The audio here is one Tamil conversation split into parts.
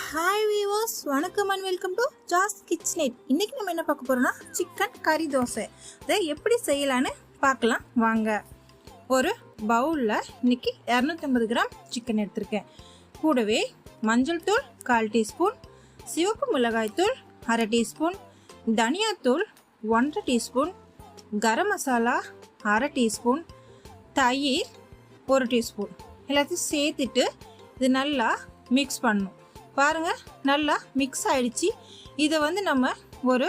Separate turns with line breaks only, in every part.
ஹாய் வீவர்ஸ் வணக்கம் அண்ட் வெல்கம் டு ஜாஸ் கிச்சனேட் இன்றைக்கி நம்ம என்ன பார்க்க போகிறோம்னா சிக்கன் கறி தோசை. இதை எப்படி செய்யலான்னு பார்க்கலாம். வாங்க. ஒரு பவுலில் இன்றைக்கி இரநூத்தம்பது கிராம் சிக்கன் எடுத்திருக்கேன். கூடவே மஞ்சள் தூள் கால் டீஸ்பூன் சிவப்பு மிளகாய் தூள் அரை டீஸ்பூன் தனியாத்தூள் ஒன்றரை டீஸ்பூன் கரம் மசாலா அரை டீஸ்பூன் தயிர் ஒரு டீஸ்பூன். எல்லாத்தையும் சேர்த்துட்டு இது நல்லா மிக்ஸ் பண்ணணும். பாருங்கள் நல்லா மிக்ஸ் ஆகிடுச்சி இதை வந்து நம்ம ஒரு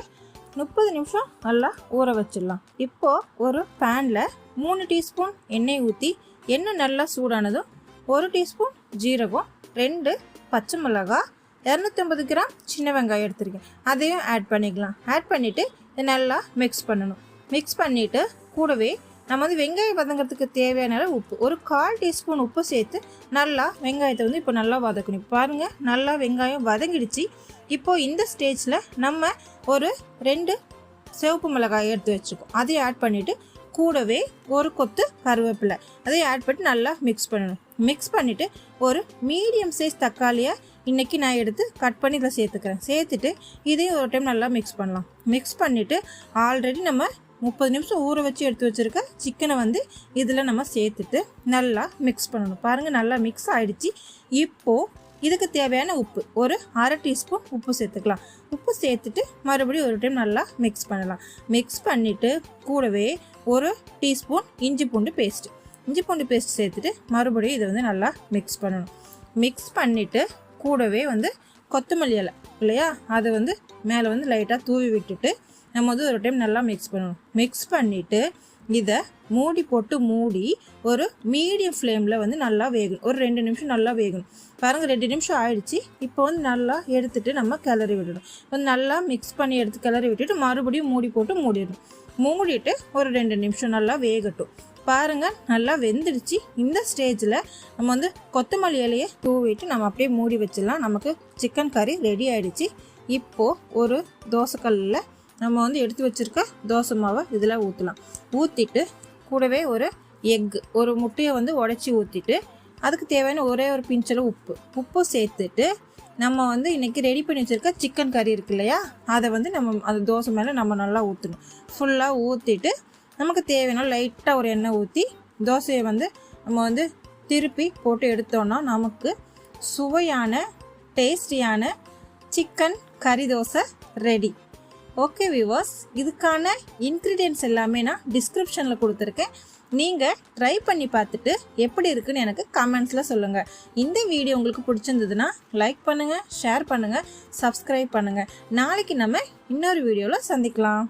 முப்பது நிமிஷம் நல்லா ஊற வச்சிடலாம். இப்போது ஒரு பேனில் மூணு டீஸ்பூன் எண்ணெய் ஊற்றி எண்ணெய் நல்லா சூடானதும் ஒரு டீஸ்பூன் ஜீரகம் ரெண்டு பச்சை மிளகாய் இரநூத்தம்பது கிராம் சின்ன வெங்காயம் எடுத்துருக்கேன். அதையும் ஆட் பண்ணிக்கலாம். ஆட் பண்ணிவிட்டு இதை நல்லா மிக்ஸ் பண்ணணும். மிக்ஸ் பண்ணிவிட்டு கூடவே நம்ம வந்து வெங்காயம் வதங்கிறதுக்கு தேவையான அளவு உப்பு. ஒரு கால் டீஸ்பூன் உப்பு சேர்த்து நல்லா வெங்காயத்தை வந்து இப்போ நல்லா வதக்கணும். பாருங்கள் நல்லா வெங்காயம் வதங்கிடுச்சு. இப்போது இந்த ஸ்டேஜில் நம்ம ஒரு ரெண்டு சிவப்பு மிளகாய் எடுத்து வச்சுக்கோம் அதையும் ஆட் பண்ணிவிட்டு கூடவே ஒரு கொத்து கருவேப்பிலை. அதையும் ஆட் பண்ணி நல்லா மிக்ஸ் பண்ணணும். மிக்ஸ் பண்ணிவிட்டு ஒரு மீடியம் சைஸ் தக்காளியை இன்றைக்கி நான் எடுத்து கட் பண்ணி இதில் சேர்த்துக்கிறேன். சேர்த்துட்டு இதையும் ஒரு டைம் நல்லா மிக்ஸ் பண்ணலாம். மிக்ஸ் பண்ணிவிட்டு ஆல்ரெடி நம்ம முப்பது நிமிஷம் ஊற வச்சு எடுத்து வச்சுருக்க சிக்கனை வந்து இதில் நம்ம சேர்த்துட்டு நல்லா மிக்ஸ் பண்ணணும். பாருங்கள் நல்லா மிக்ஸ் ஆகிடுச்சு இப்போது இதுக்கு தேவையான உப்பு ஒரு அரை டீஸ்பூன் உப்பு சேர்த்துக்கலாம். உப்பு சேர்த்துட்டு மறுபடியும் ஒரு டைம் நல்லா மிக்ஸ் பண்ணலாம். மிக்ஸ் பண்ணிவிட்டு கூடவே ஒரு டீஸ்பூன் இஞ்சி பூண்டு பேஸ்ட்டு இஞ்சி பூண்டு பேஸ்ட் சேர்த்துட்டு மறுபடியும் இதை வந்து நல்லா மிக்ஸ் பண்ணணும். மிக்ஸ் பண்ணிவிட்டு கூடவே வந்து கொத்தமல்லி இலை இல்லையா? அதை வந்து மேலே வந்து லைட்டாக தூவி விட்டுட்டு நம்ம வந்து ஒரு டைம் நல்லா மிக்ஸ் பண்ணணும். மிக்ஸ் பண்ணிவிட்டு இதை மூடி போட்டு மூடி ஒரு மீடியம் ஃப்ளேமில் வந்து நல்லா வேகணும். ஒரு ரெண்டு நிமிஷம் நல்லா வேகணும். பாருங்கள் ரெண்டு நிமிஷம் ஆயிடுச்சு. இப்போ வந்து நல்லா எடுத்துட்டு நம்ம கிளறி விடணும். வந்து நல்லா மிக்ஸ் பண்ணி எடுத்து கிளறி விட்டுட்டு மறுபடியும் மூடி போட்டு மூடிடணும். மூடிட்டு ஒரு ரெண்டு நிமிஷம் நல்லா வேகட்டும். பாருங்கள் நல்லா வெந்துடுச்சு. இந்த ஸ்டேஜில் நம்ம வந்து கொத்தமல்லி இலையை தூவிட்டு நம்ம அப்படியே மூடி வச்சிடலாம். நமக்கு சிக்கன் கறி ரெடி ஆகிடுச்சு இப்போது ஒரு தோசைக்கல்லில் நம்ம வந்து எடுத்து வச்சுருக்க தோசை மாவை இதில் ஊற்றலாம் ஊற்றிட்டு கூடவே ஒரு எக்கு ஒரு முட்டையை வந்து உடச்சி ஊற்றிட்டு அதுக்கு தேவையான ஒரே ஒரு பிஞ்சளவு உப்பு. உப்பும் சேர்த்துட்டு நம்ம வந்து இன்றைக்கி ரெடி பண்ணி வச்சுருக்க சிக்கன் கறி இருக்கு இல்லையா? அதை வந்து நம்ம அந்த தோசை மேலே நம்ம நல்லா ஊற்றணும் ஃபுல்லாக ஊற்றிட்டு நமக்கு தேவையான லைட்டாக ஒரு எண்ணெய் ஊற்றி தோசையை வந்து நம்ம வந்து திருப்பி போட்டு எடுத்தோன்னா நமக்கு சுவையான டேஸ்டியான சிக்கன் கறி தோசை ரெடி ஓகே வியூவர்ஸ் இதுக்கான இன்க்ரீடியன்ஸ் எல்லாமே நான் டிஸ்கிரிப்ஷனில் கொடுத்துருக்கேன். நீங்கள் ட்ரை பண்ணி பார்த்துட்டு எப்படி இருக்குன்னு எனக்கு கமெண்ட்ஸில் சொல்லுங்கள் இந்த வீடியோ உங்களுக்கு பிடிச்சிருந்ததுன்னா லைக் பண்ணுங்கள் ஷேர் பண்ணுங்கள் சப்ஸ்கிரைப் பண்ணுங்கள் நாளைக்கு நம்ம இன்னொரு வீடியோவில் சந்திக்கலாம்.